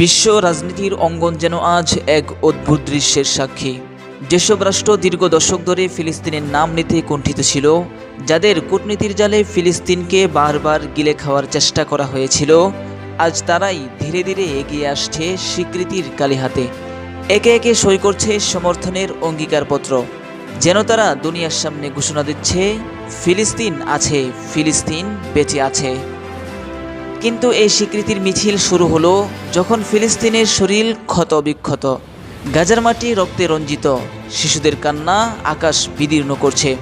বিশ্ব রাজনীতির অঙ্গন যেন আজ এক অদ্ভুত দৃশ্যের সাক্ষী। যেসব রাষ্ট্র দীর্ঘ দশক ধরে ফিলিস্তিনের নাম নিতে কুণ্ঠিত ছিল, যাদের কূটনীতির জালে ফিলিস্তিনকে বারবার গিলে খাওয়ার চেষ্টা করা হয়েছিল, আজ তারাই ধীরে ধীরে এগিয়ে আসছে স্বীকৃতির কালিহাতে। একে একে সই করছে সমর্থনের অঙ্গীকারপত্র। যেন তারা দুনিয়ার সামনে ঘোষণা দিচ্ছে, ফিলিস্তিন আছে, ফিলিস্তিন বেঁচে আছে। কিন্তু এই স্বীকৃতির মিছিল শুরু হলো যখন ফিলিস্তিনের শরীর ক্ষত বিক্ষত। গাজার মাটি রক্তে রঞ্জিত। শিশুদের কান্না আকাশ বিদীর্ণ করছে।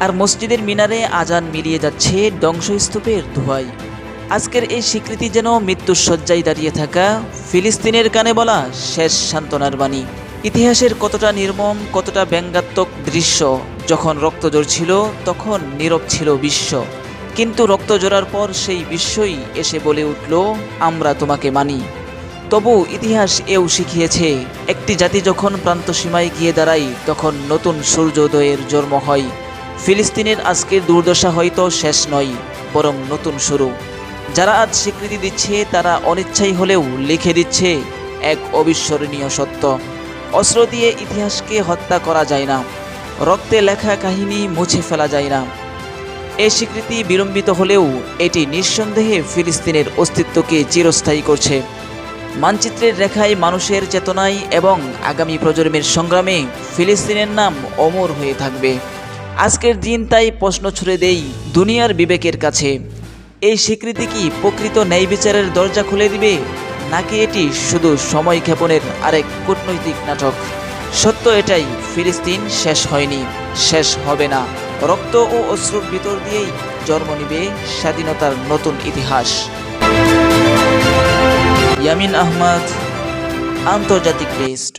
আর মসজিদের মিনারে আজান মিলিয়ে যাচ্ছে ধ্বংসস্তূপের ধোঁয়ায় আজকের এই স্বীকৃতি যেন মৃত্যুর শয্যায় দাঁড়িয়ে থাকা ফিলিস্তিনের কানে বলা শেষ সান্ত্বনার বাণী। ইতিহাসের কতটা নির্মম, কতটা ব্যঙ্গাত্মক দৃশ্য যখন রক্ত ঝরছিল, তখন নীরব ছিল বিশ্ব। কিন্তু রক্ত জোড়ার পর সেই বিশ্বই এসে বলে উঠল, আমরা তোমাকে মানি। তবু ইতিহাস এও শিখিয়েছে, একটি জাতি যখন প্রান্ত সীমায় গিয়ে দাঁড়ায়, তখন নতুন সূর্যোদয়ের জন্ম হয়। ফিলিস্তিনের আজকের দুর্দশা হয়তো শেষ নয়, বরং নতুন শুরু। যারা আজ স্বীকৃতি দিচ্ছে, তারা অনিচ্ছাই হলেও লিখে দিচ্ছে, এক অবিস্মরণীয় সত্য। অস্ত্র দিয়ে ইতিহাসকে হত্যা করা যায় না। রক্তে লেখা কাহিনী মুছে ফেলা যায় না। এই স্বীকৃতি বিলম্বিত হলেও এটি নিঃসন্দেহে ফিলিস্তিনের অস্তিত্বকে চিরস্থায়ী করছে। মানচিত্রের রেখায় মানুষের চেতনায় এবং আগামী প্রজন্মের সংগ্রামে ফিলিস্তিনের নাম অমর হয়ে থাকবে। আজকের দিন তাই প্রশ্ন ছুড়ে দেই দুনিয়ার বিবেকের কাছে। এই স্বীকৃতি কি প্রকৃত ন্যায় বিচারের দরজা খুলে দিবে, নাকি এটি শুধু সময় ক্ষেপণের আরেক কূটনৈতিক নাটক? সত্য এটাই, ফিলিস্তিন শেষ হয়নি, শেষ হবে না। রক্ত ও অশ্রুর ভিতর দিয়েই জন্ম নিবে স্বাধীনতার নতুন ইতিহাস। ইয়ামিন আহমদ আন্তর্জাতিক লিস্ট